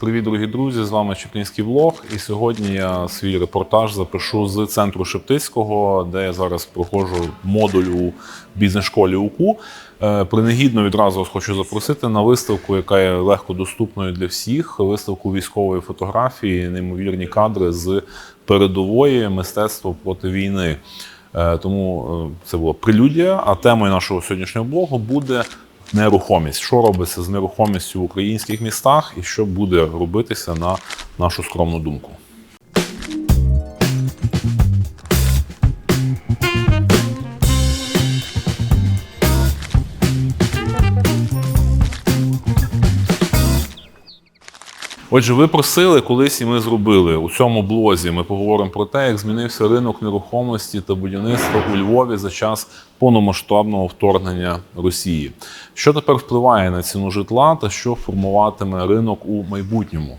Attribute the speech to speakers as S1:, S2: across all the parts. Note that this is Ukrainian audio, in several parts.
S1: Привіт, дорогі друзі! З вами Чеплінський влог. І сьогодні я свій репортаж запишу з центру Шептицького, де я зараз проходжу модуль у бізнес-школі УКУ. Е, Принагідно відразу вас хочу запросити на виставку, яка є легко доступною для всіх. Виставку військової фотографії, неймовірні кадри з передової мистецтво проти війни. Е, Тому е, це була прелюдія. А темою нашого сьогоднішнього блогу буде нерухомість. Що робиться з нерухомістю в українських містах і що буде робитися на нашу скромну думку. Отже, ви просили колись, і ми зробили у цьому блозі. Ми поговоримо про те, як змінився ринок нерухомості та будівництва у Львові за час повномасштабного вторгнення Росії. Що тепер впливає на ціну житла та що формуватиме ринок у майбутньому?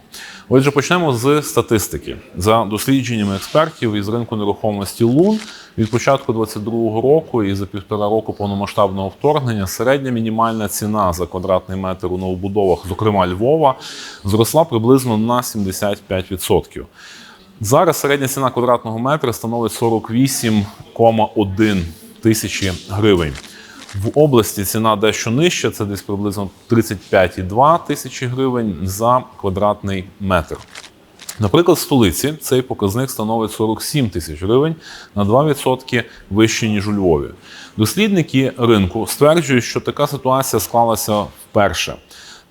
S1: Отже, почнемо з статистики. За дослідженнями експертів із ринку нерухомості Лун від початку 2022 року і за півтора року повномасштабного вторгнення середня мінімальна ціна за квадратний метр у новобудовах, зокрема Львова, зросла приблизно на 75%. Зараз середня ціна квадратного метра становить 48,1 тисячі гривень. В області ціна дещо нижча, це десь приблизно 35,2 тисячі гривень за квадратний метр. Наприклад, в столиці цей показник становить 47 тисяч гривень на 2% вище, ніж у Львові. Дослідники ринку стверджують, що така ситуація склалася вперше.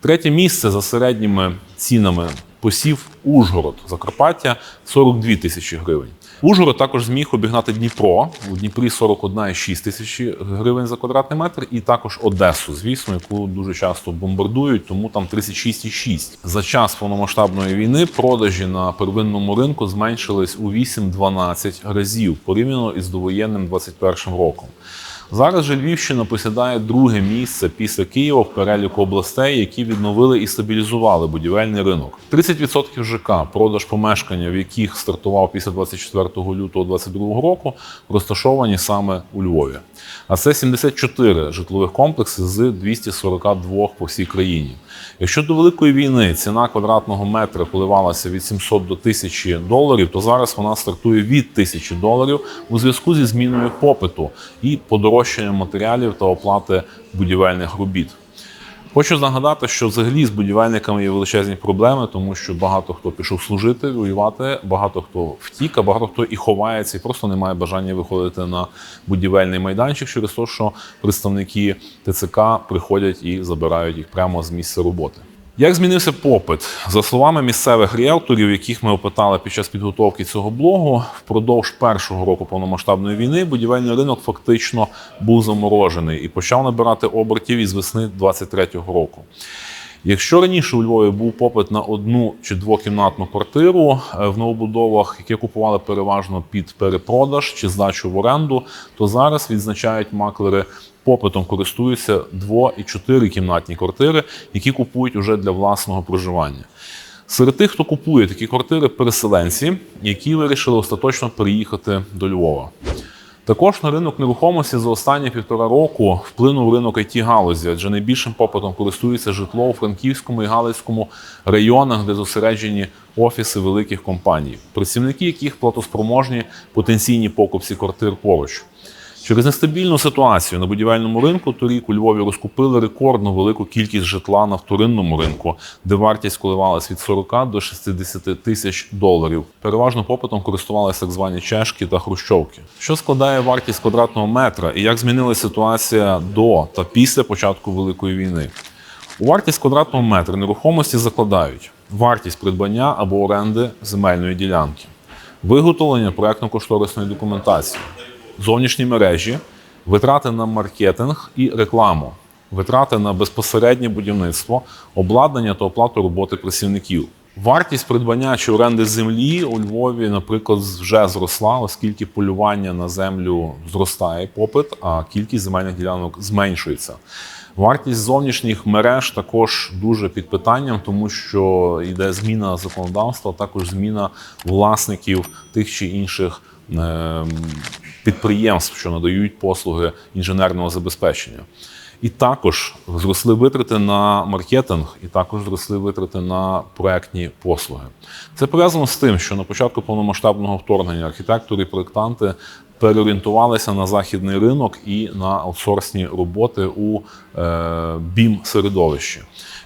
S1: Третє місце за середніми цінами посів Ужгород, Закарпаття 42 тисячі гривень. Ужгород також зміг обігнати Дніпро. У Дніпрі 41,6 тисячі гривень за квадратний метр, і також Одесу, звісно, яку дуже часто бомбардують, тому там 36,6. За час повномасштабної війни продажі на первинному ринку зменшились у 8-12 разів порівняно із довоєнним 21 роком. Зараз же Львівщина посідає друге місце після Києва в переліку областей, які відновили і стабілізували будівельний ринок. 30% ЖК, продаж помешкання, в яких стартував після 24 лютого 2022 року, розташовані саме у Львові. А це 74 житлових комплекси з 242 по всій країні. Якщо до великої війни ціна квадратного метра коливалася від 700 до 1000 доларів, то зараз вона стартує від 1000 доларів у зв'язку зі зміною попиту і подорожчанням матеріалів та оплати будівельних робіт. Хочу нагадати, що взагалі з будівельниками є величезні проблеми, тому що багато хто пішов служити, воювати, багато хто втік, а багато хто і ховається, і просто не має бажання виходити на будівельний майданчик через те, що представники ТЦК приходять і забирають їх прямо з місця роботи. Як змінився попит? За словами місцевих ріелторів, яких ми опитали під час підготовки цього блогу, впродовж першого року повномасштабної війни будівельний ринок фактично був заморожений і почав набирати обертів із весни 23-го року. Якщо раніше у Львові був попит на одну чи двокімнатну квартиру е, в новобудовах, які купували переважно під перепродаж чи здачу в оренду, то зараз відзначають маклери попитом користуються дво- і чотирикімнатні квартири, які купують уже для власного проживання. Серед тих, хто купує такі квартири, переселенці, які вирішили остаточно переїхати до Львова. Також на ринок нерухомості за останні півтора року вплинув ринок it галузі, адже найбільшим попитом користується житло у Франківському і Галицькому районах, де зосереджені офіси великих компаній, працівники яких платоспроможні потенційні покупці квартир поруч. Через нестабільну ситуацію на будівельному ринку торік у Львові розкупили рекордно велику кількість житла на вторинному ринку, де вартість коливалась від 40 до 60 тисяч доларів. Переважно попитом користувалися так звані чешки та хрущовки. Що складає вартість квадратного метра і як змінилася ситуація до та після початку великої війни? У вартість квадратного метра нерухомості закладають вартість придбання або оренди земельної ділянки, виготовлення проектно-кошторисної документації, зовнішні мережі, витрати на маркетинг і рекламу, витрати на безпосереднє будівництво, обладнання та оплату роботи працівників. Вартість придбання чи оренди землі у Львові, наприклад, вже зросла, оскільки полювання на землю зростає попит, а кількість земельних ділянок зменшується. Вартість зовнішніх мереж також дуже під питанням, тому що йде зміна законодавства, також зміна власників тих чи інших ем, підприємств, що надають послуги інженерного забезпечення. І також зросли витрати на маркетинг, і також зросли витрати на проектні послуги. Це пов'язано з тим, що на початку повномасштабного вторгнення архітектори і проєктанти переорієнтувалися на західний ринок і на аутсорсні роботи у е, бім середовищі.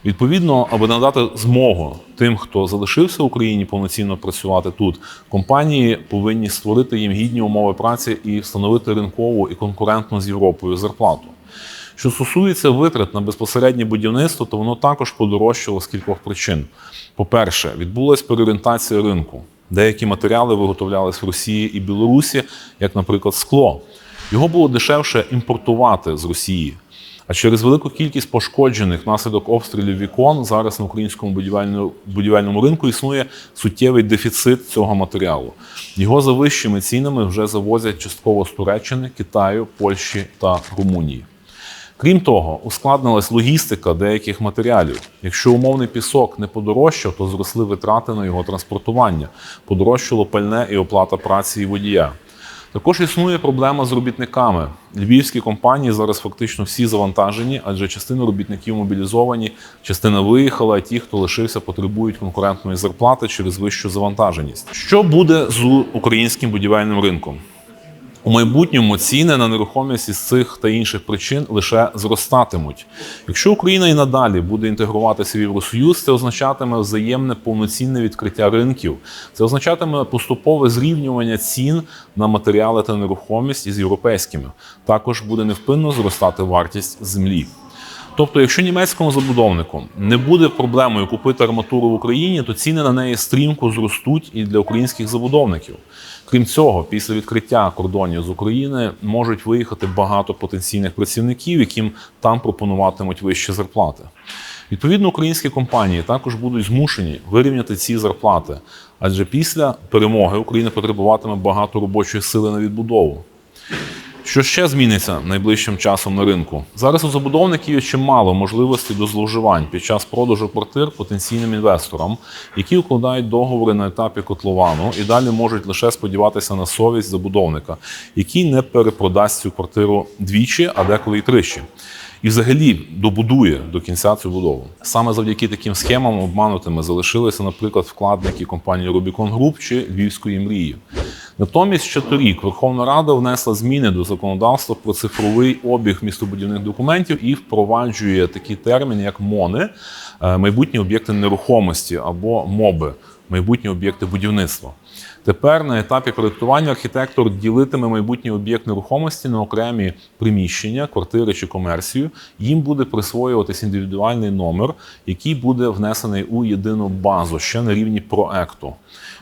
S1: Відповідно, аби надати змогу тим, хто залишився в Україні повноцінно працювати тут, компанії повинні створити їм гідні умови праці і встановити ринкову і конкурентну з Європою зарплату. Що стосується витрат на безпосереднє будівництво, то воно також подорожчало з кількох причин. По-перше, відбулася переорієнтація ринку. Деякі матеріали виготовлялись в Росії і Білорусі, як, наприклад, скло. Його було дешевше імпортувати з Росії. А через велику кількість пошкоджених внаслідок обстрілів вікон зараз на українському будівельному, будівельному ринку існує суттєвий дефіцит цього матеріалу. Його за вищими цінами вже завозять частково з Туреччини, Китаю, Польщі та Румунії. Крім того, ускладнилась логістика деяких матеріалів. Якщо умовний пісок не подорожчав, то зросли витрати на його транспортування, подорожчало пальне і оплата праці і водія. Також існує проблема з робітниками. Львівські компанії зараз фактично всі завантажені, адже частина робітників мобілізовані, частина виїхала, а ті, хто лишився, потребують конкурентної зарплати через вищу завантаженість. Що буде з українським будівельним ринком? У майбутньому ціни на нерухомість із цих та інших причин лише зростатимуть. Якщо Україна і надалі буде інтегруватися в Євросоюз, це означатиме взаємне повноцінне відкриття ринків. Це означатиме поступове зрівнювання цін на матеріали та нерухомість із європейськими. Також буде невпинно зростати вартість землі. Тобто, якщо німецькому забудовнику не буде проблемою купити арматуру в Україні, то ціни на неї стрімко зростуть і для українських забудовників. Крім цього, після відкриття кордонів з України можуть виїхати багато потенційних працівників, яким там пропонуватимуть вищі зарплати. Відповідно, українські компанії також будуть змушені вирівняти ці зарплати, адже після перемоги Україна потребуватиме багато робочої сили на відбудову. Що ще зміниться найближчим часом на ринку? Зараз у забудовників є чимало можливостей до зловживань під час продажу квартир потенційним інвесторам, які укладають договори на етапі котловану і далі можуть лише сподіватися на совість забудовника, який не перепродасть цю квартиру двічі, а деколи й тричі. І взагалі добудує до кінця цю будову. Саме завдяки таким схемам обманутими залишилися, наприклад, вкладники компанії Rubicon Group чи Львівської мрії. Натомість ще торік Верховна Рада внесла зміни до законодавства про цифровий обіг містобудівних документів і впроваджує такі терміни, як МОНи, е, майбутні об'єкти нерухомості або МОБи, майбутні об'єкти будівництва. Тепер на етапі проєктування архітектор ділитиме майбутній об'єкт нерухомості на окремі приміщення, квартири чи комерцію. Їм буде присвоюватись індивідуальний номер, який буде внесений у єдину базу ще на рівні проекту.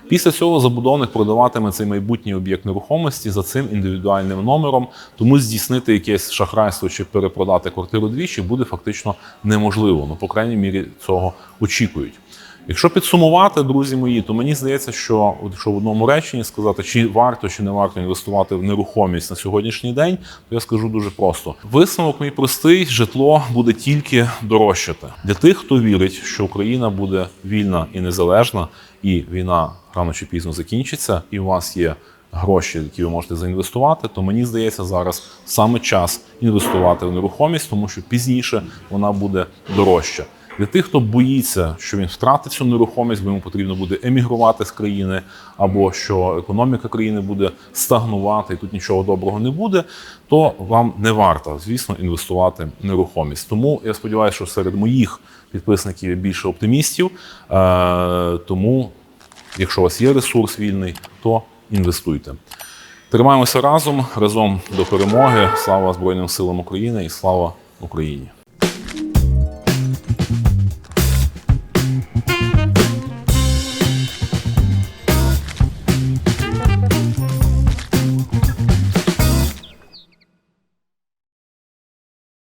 S1: Після цього забудовник продаватиме цей майбутній об'єкт нерухомості за цим індивідуальним номером, тому здійснити якесь шахрайство чи перепродати квартиру двічі буде фактично неможливо. Ну, по крайній мірі, цього очікують. Якщо підсумувати, друзі мої, то мені здається, що якщо в одному реченні сказати, чи варто чи не варто інвестувати в нерухомість на сьогоднішній день, то я скажу дуже просто: висновок мій простий: житло буде тільки дорожчати для тих, хто вірить, що Україна буде вільна і незалежна, і війна рано чи пізно закінчиться, і у вас є. Гроші, які ви можете заінвестувати, то мені здається, зараз саме час інвестувати в нерухомість, тому що пізніше вона буде дорожча. Для тих, хто боїться, що він втратить цю нерухомість, бо йому потрібно буде емігрувати з країни, або що економіка країни буде стагнувати, і тут нічого доброго не буде, то вам не варто, звісно, інвестувати в нерухомість. Тому я сподіваюся, що серед моїх підписників є більше оптимістів. Е, Тому, якщо у вас є ресурс вільний, то інвестуйте. Тримаємося разом, разом до перемоги. Слава Збройним силам України і слава Україні!